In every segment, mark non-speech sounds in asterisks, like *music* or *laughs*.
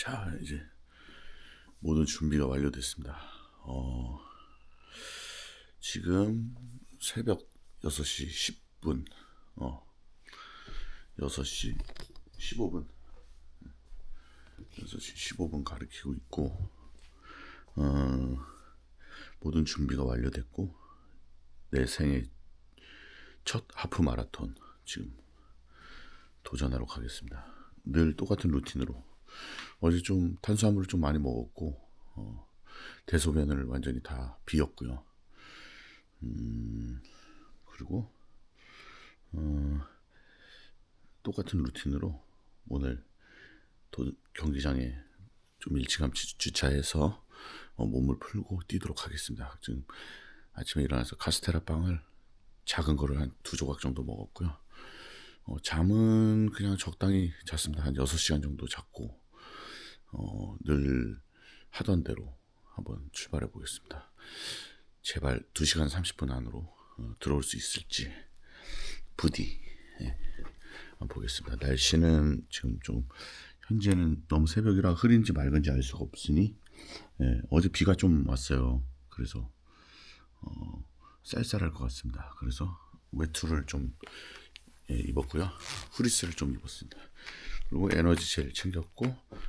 자, 이제 모든 준비가 완료됐습니다. 어, 지금 새벽 6시 10분, 어, 6시 15분, 6시 15분 가리키고 있고, 어, 모든 준비가 완료됐고, 내 생애 첫 하프 마라톤 지금 도전하러 가겠습니다. 늘 똑같은 루틴으로 어제 좀 탄수화물을 좀 많이 먹었고 어, 대소변을 완전히 다 비웠고요. 음, 그리고 어, 똑같은 루틴으로 오늘 도, 경기장에 좀 일찌감치 주차해서 어, 몸을 풀고 뛰도록 하겠습니다. 지금 아침에 일어나서 카스테라 빵을 작은 거를 한 두 조각 정도 먹었고요. 어, 잠은 그냥 적당히 잤습니다. 한 6시간 정도 잤고, 어, 늘 하던 대로 한번 출발해 보겠습니다. 제발 2시간 30분 안으로 어, 들어올 수 있을지, 부디, 예, 한번 보겠습니다. 날씨는 지금 좀, 현재는 너무 새벽이라 흐린지 맑은지 알 수가 없으니, 예, 어제 비가 좀 왔어요. 그래서, 어, 쌀쌀할 것 같습니다. 그래서 외투를 좀 예, 입었고요. 후리스를 좀 입었습니다. 그리고 에너지 젤 챙겼고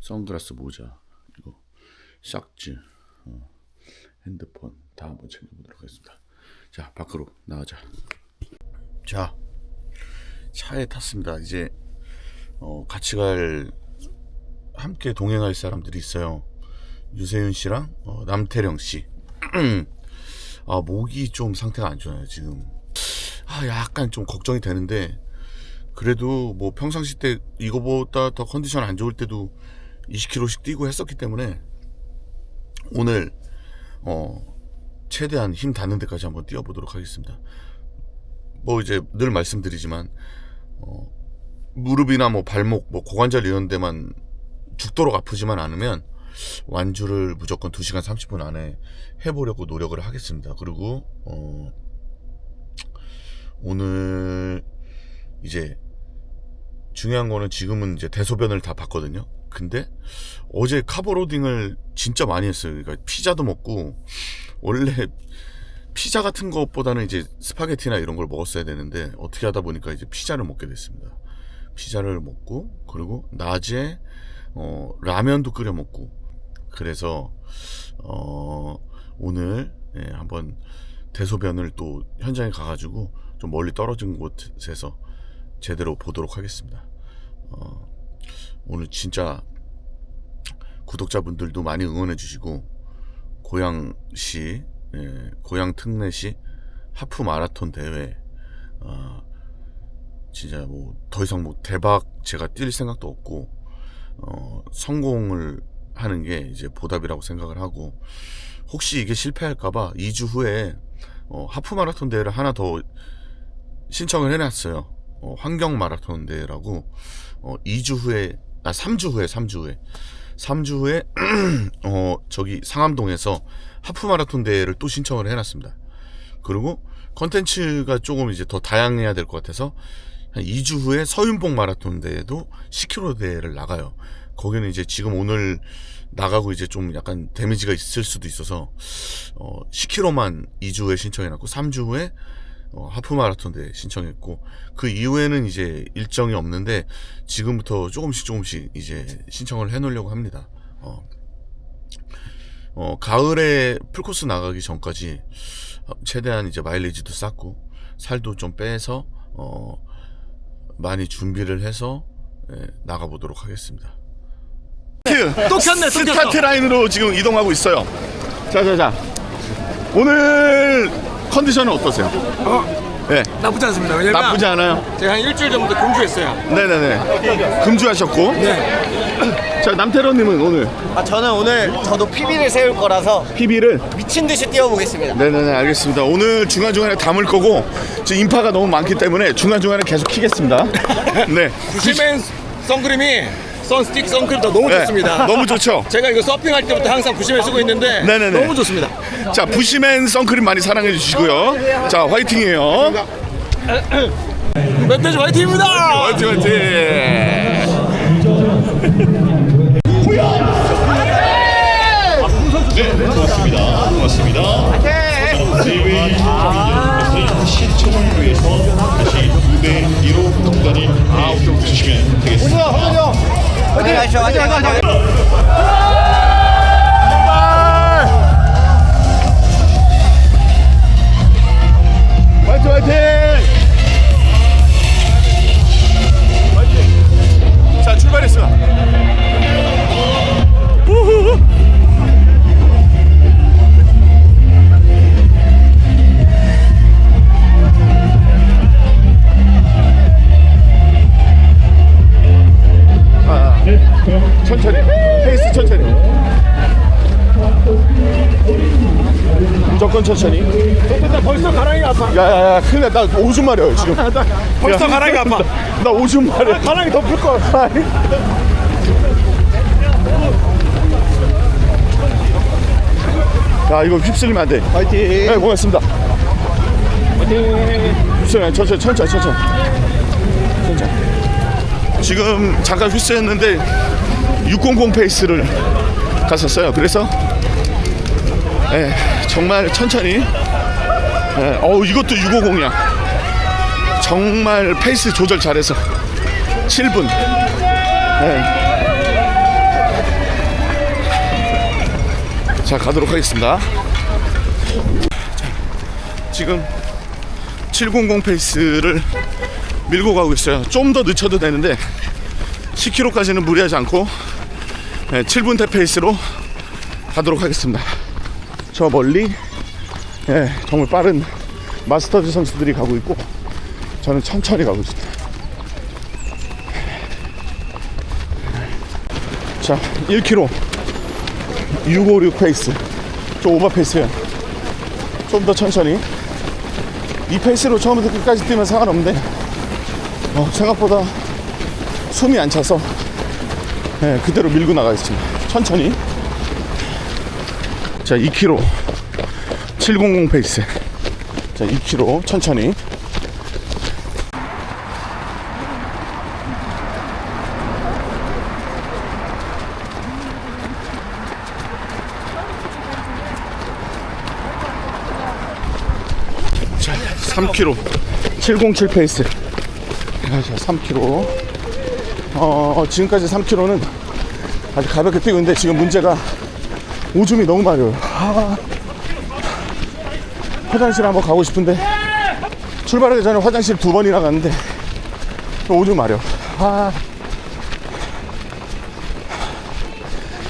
선글라스 모자 그리고 샥즈 어, 핸드폰 다 한번 챙겨보도록 하겠습니다. 자 밖으로 나가자. 자 차에 탔습니다. 이제 어, 같이 갈 함께 동행할 사람들이 있어요. 유세윤 씨랑 어, 남태령 씨. *clears throat* 아 목이 좀 상태가 안 좋아요 지금. 아 약간 좀 걱정이 되는데 그래도 뭐 평상시 때 이거보다 더 컨디션 안 좋을 때도 20km씩 뛰고 했었기 때문에 오늘 어 최대한 힘 닿는 데까지 한번 뛰어보도록 하겠습니다. 뭐 이제 늘 말씀드리지만 어 무릎이나 뭐 발목 뭐 고관절 이런 데만 죽도록 아프지만 않으면 완주를 무조건 2시간 30분 안에 해보려고 노력을 하겠습니다. 그리고 어 오늘 이제 중요한 거는 지금은 이제 대소변을 다 봤거든요. 근데 어제 카보로딩을 진짜 많이 했어요. 그러니까 피자도 먹고 원래 피자 같은 것보다는 이제 스파게티나 이런 걸 먹었어야 되는데 어떻게 하다 보니까 이제 피자를 먹게 됐습니다. 피자를 먹고 그리고 낮에 어, 라면도 끓여 먹고 그래서 어, 오늘 예, 한번 대소변을 또 현장에 가가지고 좀 멀리 떨어진 곳에서 제대로 보도록 하겠습니다. 어, 오늘 진짜 구독자분들도 많이 응원해 주시고 고양시 예, 고양 특례시 하프 마라톤 대회 어, 진짜 뭐 더 이상 뭐 대박 제가 뛸 생각도 없고 어, 성공을 하는 게 이제 보답이라고 생각을 하고 혹시 이게 실패할까봐 2주 후에 어, 하프 마라톤 대회를 하나 더 신청을 해놨어요. 어, 환경 마라톤 대회라고 어, 2주 후에 아 3주 후에 3주 후에 3주 후에 *clears throat* 어 저기 상암동에서 하프 마라톤 대회를 또 신청을 해놨습니다. 그리고 컨텐츠가 조금 이제 더 다양해야 될 것 같아서 한 2주 후에 서윤복 마라톤 대회도 10km 대회를 나가요. 거기는 이제 지금 오늘 나가고 이제 좀 약간 데미지가 있을 수도 있어서 어 10km만 2주 후에 신청해놨고 3주 후에 어, 하프 마라톤 대회 신청했고 그 이후에는 이제 일정이 없는데 지금부터 조금씩 조금씩 이제 신청을 해놓으려고 합니다. 어, 어, 가을에 풀코스 나가기 전까지 최대한 이제 마일리지도 쌓고 살도 좀 빼서 어, 많이 준비를 해서 예, 나가보도록 하겠습니다. 또 켰네, 또 스타트. 라인으로 지금 이동하고 있어요. 자자자. 오늘 컨디션은 어떠세요? 네, 나쁘지 않습니다. 왜냐면 나쁘지 않아요. 제가 한 일주일 전부터 금주했어요. 네네네. 금주하셨고. 네. 자 남태로님은 오늘 아, 저는 오늘 저도 PB를 세울 거라서 PB를 미친 듯이 뛰어보겠습니다. 네네네 알겠습니다. 오늘 중간 중간에 담을 거고 지금 인파가 너무 많기 때문에 중간 중간에 계속 키겠습니다. *laughs* 네. 부시맨 선크림이 선스틱, 선크림 다 너무 네. 좋습니다. 너무 좋죠. 제가 이거 서핑할 때부터 항상 부심에 쓰고 있는데 네네네. 너무 좋습니다. 자 부시맨 선크림 많이 사랑해 주시고요. 자 화이팅이에요. *clears throat* 멧돼지 화이팅입니다. 화이팅 화이팅. 네, 고맙습니다. 고맙습니다. 아, 세웨이 신청을 위해서 다시 무대 위로 구단이 아, 내주시면 되겠습니다. 어디 가시죠? 어디 가시죠? 나나 오줌 마려요 지금 벌써 가랑이가 아파. 나 오줌 마려 가랑이 덮을 거 같아. 야 이거 휩쓸리면 안 돼 파이팅. 네 고맙습니다 파이팅. 휩쓸려 천천히 천천히 천천히 천천히 지금 잠깐 휩쓸렸는데 600 페이스를 갔었어요 그래서 예, 정말 천천히 예, 어우 이것도 650이야. 정말 페이스 조절 잘해서. 7분. 예. 자 가도록 하겠습니다. 자, 지금 700 페이스를 밀고 가고 있어요. 좀 더 늦춰도 되는데 10km까지는 무리하지 않고 네, 7분 대 페이스로 가도록 하겠습니다. 저 멀리 예, 정말 빠른 마스터즈 선수들이 가고 있고 저는 천천히 가고 있습니다. 자 1km 656 페이스. 좀 오버 페이스야 좀더 천천히. 이 페이스로 처음부터 끝까지 뛰면 상관없는데 어, 생각보다 숨이 안 차서 예, 그대로 밀고 나가겠습니다. 천천히. 자 2km 700 페이스. 자 2km 천천히. 자 3km 707 페이스. 자 3km 어, 어, 지금까지 3km는 아주 가볍게 뛰고 있는데 지금 문제가 오줌이 너무 마려워요. 아, 화장실 한번 가고 싶은데 출발하기 전에 화장실 두 번이나 갔는데 오줌 마려. 아,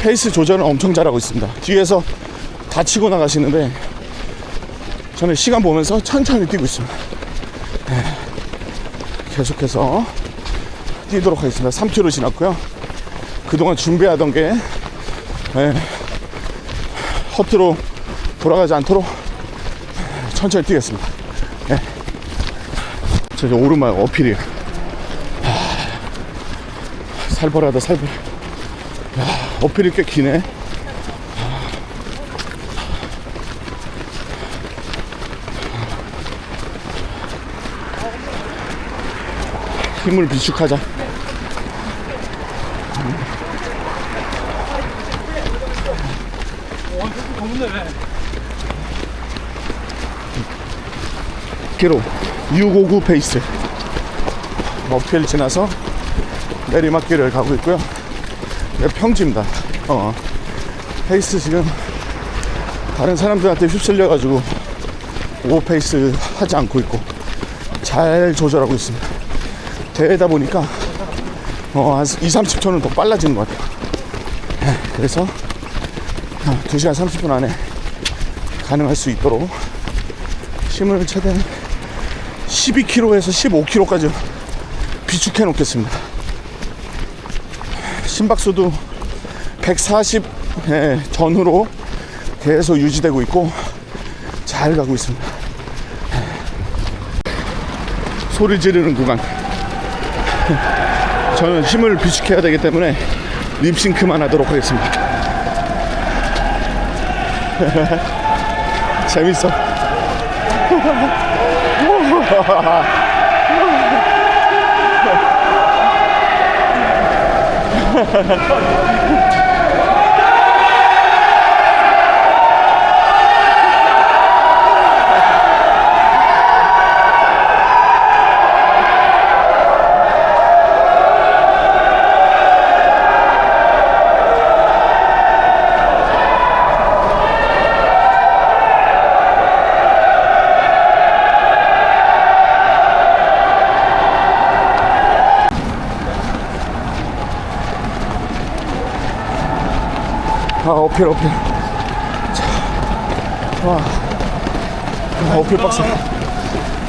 페이스 조절은 엄청 잘하고 있습니다. 뒤에서 다치고 나가시는데 저는 시간 보면서 천천히 뛰고 있습니다. 네. 계속해서 뛰도록 하겠습니다. 3km 지났고요. 그동안 준비하던 게 네, 허투루 돌아가지 않도록 천천히 뛰겠습니다. 예. 저 오른발 어필이에요. 살벌하다, 살벌. 야, 어필이 꽤 기네. 힘을 비축하자. 어, 기록 659 페이스. 어필 지나서 내리막길을 가고 있고요. 네, 평지입니다. 어, 페이스 지금 다른 사람들한테 휩쓸려 가지고 5 페이스 하지 않고 있고 잘 조절하고 있습니다. 대다 보니까 어, 한 2, 30초는 더 빨라지는 것 같아요. 네, 그래서 어, 2시간 30분 안에 가능할 수 있도록 힘을 최대한 12km에서 15km까지 비축해 놓겠습니다. 심박수도 140 예, 전후로 계속 유지되고 있고 잘 가고 있습니다. 소리 지르는 구간. *laughs* 저는 힘을 비축해야 되기 때문에 립싱크만 하도록 하겠습니다. *laughs* 재밌어. Ha ha ha. 어필 어필. 자, 와. 아, 어필 박스.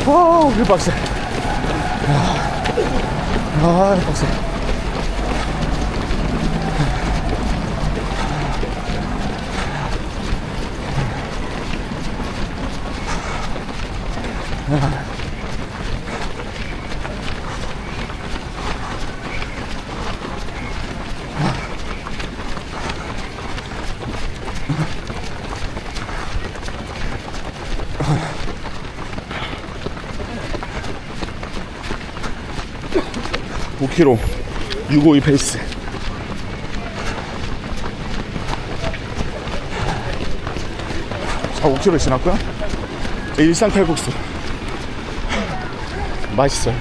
와 어필 박스. 아 박스. 아 5km 652 페이스. 자 5km 지났고요. 일산 칼국수. 맛있어요.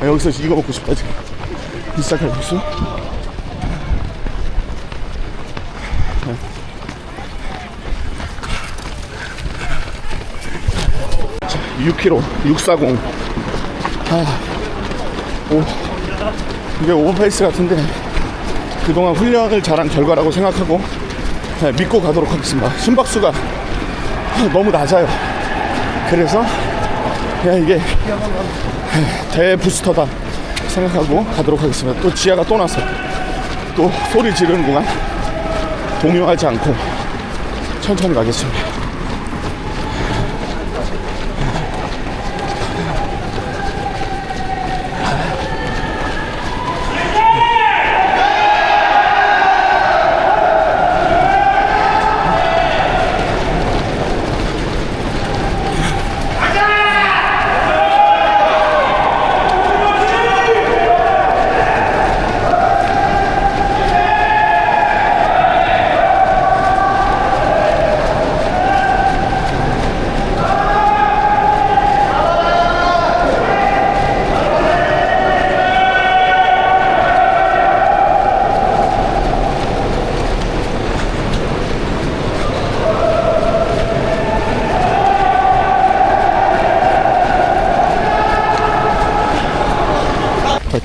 아, 여기서 이거 먹고 싶다 지금. 일산 칼국수. 6km 640 아. 오, 이게 오버페이스 같은데 그동안 훈련을 잘한 결과라고 생각하고 네, 믿고 가도록 하겠습니다. 심박수가 너무 낮아요. 그래서 그냥 이게 대부스터다 생각하고 가도록 하겠습니다. 또 지하가 또 났어. 또 소리 지르는 구간 동요하지 않고 천천히 가겠습니다.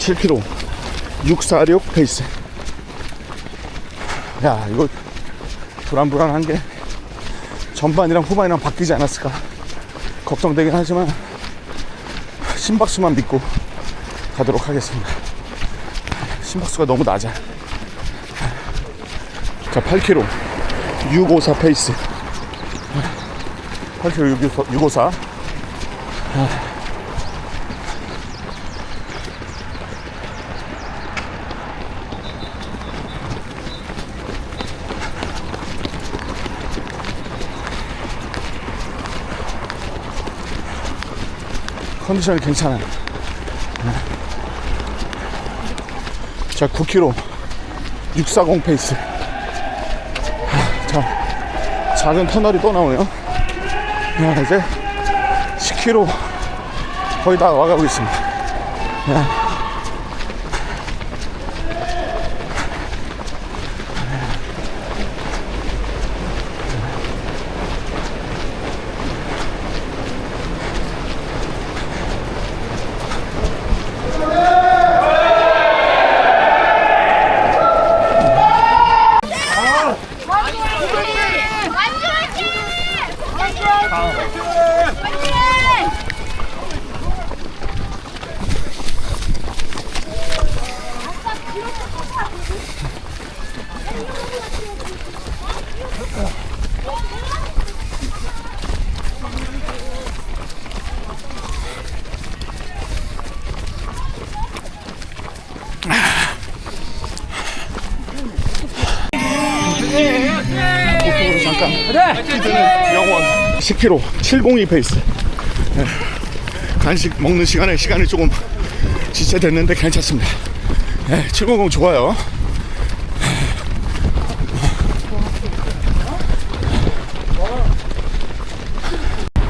7km 646 페이스. 야 이거 불안불안한 게 전반이랑 후반이랑 바뀌지 않았을까 걱정되긴 하지만 심박수만 믿고 가도록 하겠습니다. 심박수가 너무 낮아. 자 8km 654 페이스. 8km 654 컨디션이 괜찮아요. 네. 자, 9km 640 페이스. 하, 자, 작은 터널이 또 나오네요. 야, 이제 10km 거의 다 와가고 있습니다. 야. 완주 화이팅! 화이팅! 오토으로 잠깐. 영원 10km 702 페이스. 네. 간식 먹는 시간에 시간이 조금 지체됐는데 괜찮습니다. 네, 700 좋아요.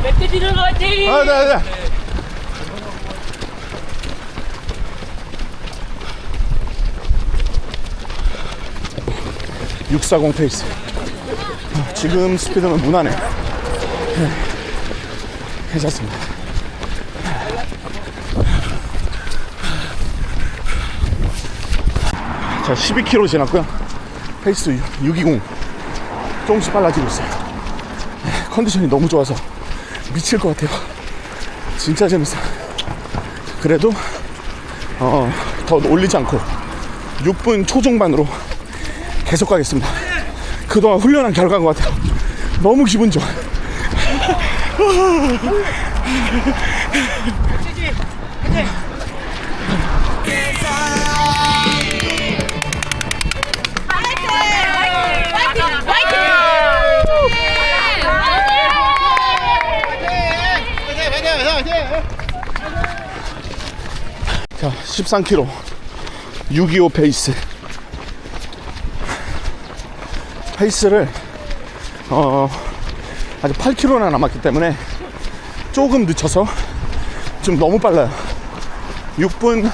멧돼지는 화이팅! 아, 네, 네. (640) 페이스 아, 지금 스피드는 무난해 네. 괜찮습니다 자 12km 지났고요 페이스 620 조금씩 빨라지고 있어요. 컨디션이 너무 좋아서 미칠 것 같아요. 진짜 재밌어요. 그래도 어, 더 올리지 않고 6분 초중반으로 계속 가겠습니다. 그동안 훈련한 결과인 것 같아요. 너무 기분 좋아. 화이팅! 화이팅! 자, 13km 625 페이스. 페이스를 어 아직 8km나 남았기 때문에 조금 늦춰서 지금 너무 빨라요. 6분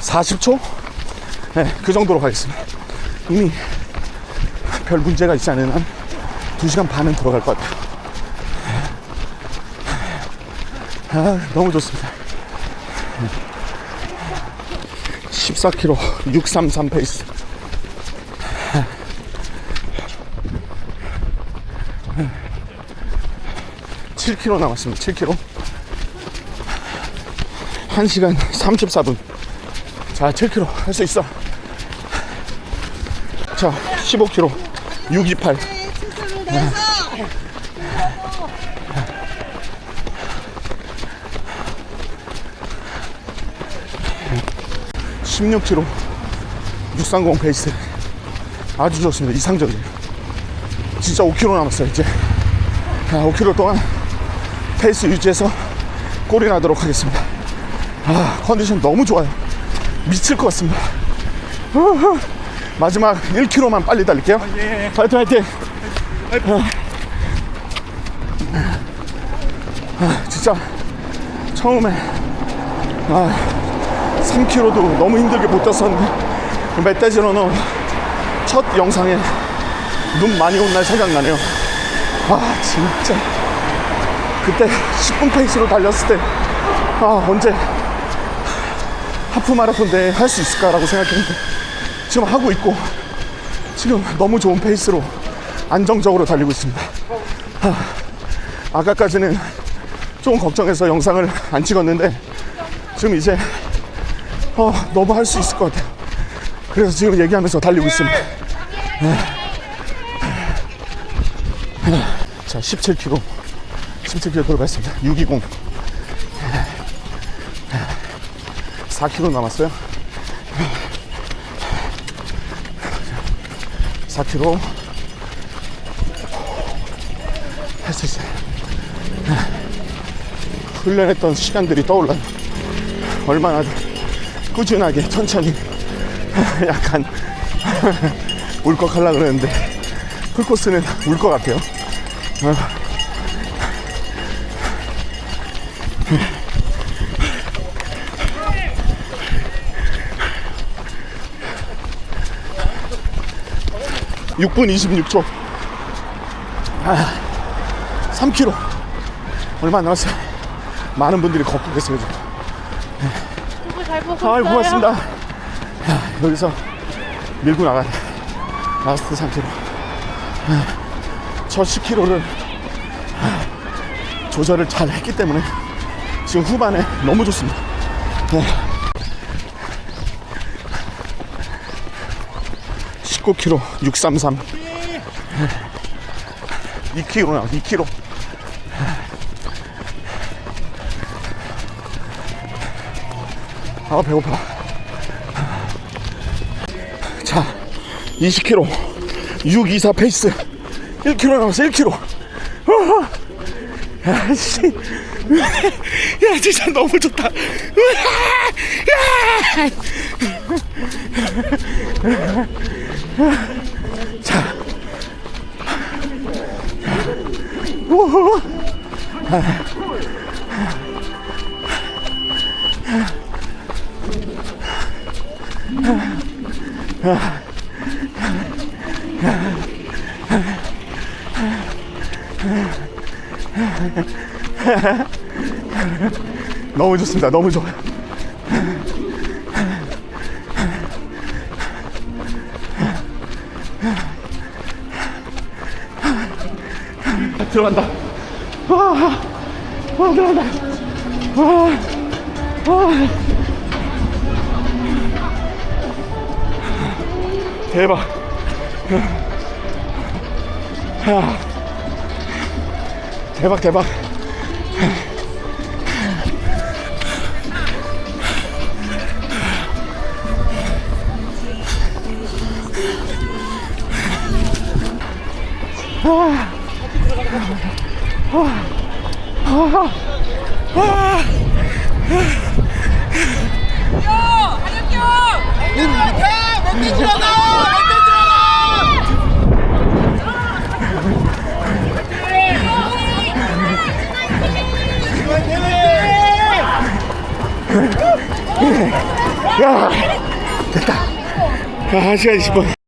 40초? 네, 그 정도로 가겠습니다. 이미 별 문제가 있지 않은 한 2시간 반은 들어갈 것 같아요. 아, 너무 좋습니다. 14km 633 페이스. 7km 남았습니다. 7km. 1시간 34분. 자, 7km 할 수 있어. 자, 15km 628. 16km 630 페이스 아주 좋습니다 이상적이에요 진짜 5km 남았어요 이제 자, 5km 동안 페이스 유지해서 골이 나도록 하겠습니다. 아 컨디션 너무 좋아요. 미칠 것 같습니다. 우후. 마지막 1km만 빨리 달릴게요. 파이팅 파이팅. 아, 아, 진짜 처음에 아 3km도 너무 힘들게 버텼었는데 멧돼지로는 첫 영상에 눈 많이 온 날 생각나네요. 아 진짜 그때 10분 페이스로 달렸을 때 아 언제 하프 마라톤 대회 할 수 있을까라고 생각했는데 지금 하고 있고 지금 너무 좋은 페이스로 안정적으로 달리고 있습니다 아, 아까까지는 조금 걱정해서 영상을 안 찍었는데 지금 이제 어, 너무 할 수 있을 것 같아요. 그래서 지금 얘기하면서 달리고 있습니다. 네. 자, 17km. 17km 돌아갔습니다. 620. 4km 남았어요. 4km. 할 수 있어요. 훈련했던 시간들이 떠올라요. 얼마나 꾸준하게 천천히 약간 울컥하려고 그러는데 풀코스는 울 것 같아요 (6분 26초) 아, 3km 얼마 안 남았어요 많은 분들이 걷고 계세요 지금 잘 보고 아, 있어요. 고맙습니다. 야, 여기서 밀고 나가야 돼. 라스트 3km. 저 10km를 조절을 잘 했기 때문에 지금 후반에 너무 좋습니다. 네. 19km 633. 2km 나와 2km. 아 배고파. 자 20km 624 페이스. 1km 남았어 1km 아씨. 야 진짜 너무 좋다 *laughs* *laughs* 자. *laughs* 너무 좋습니다. 너무 좋아요. 들어간다. 와, 와 들어간다. 와, 와. 대박. 야. 대박 대박. 야, 됐다. 아, 한 시간 20분.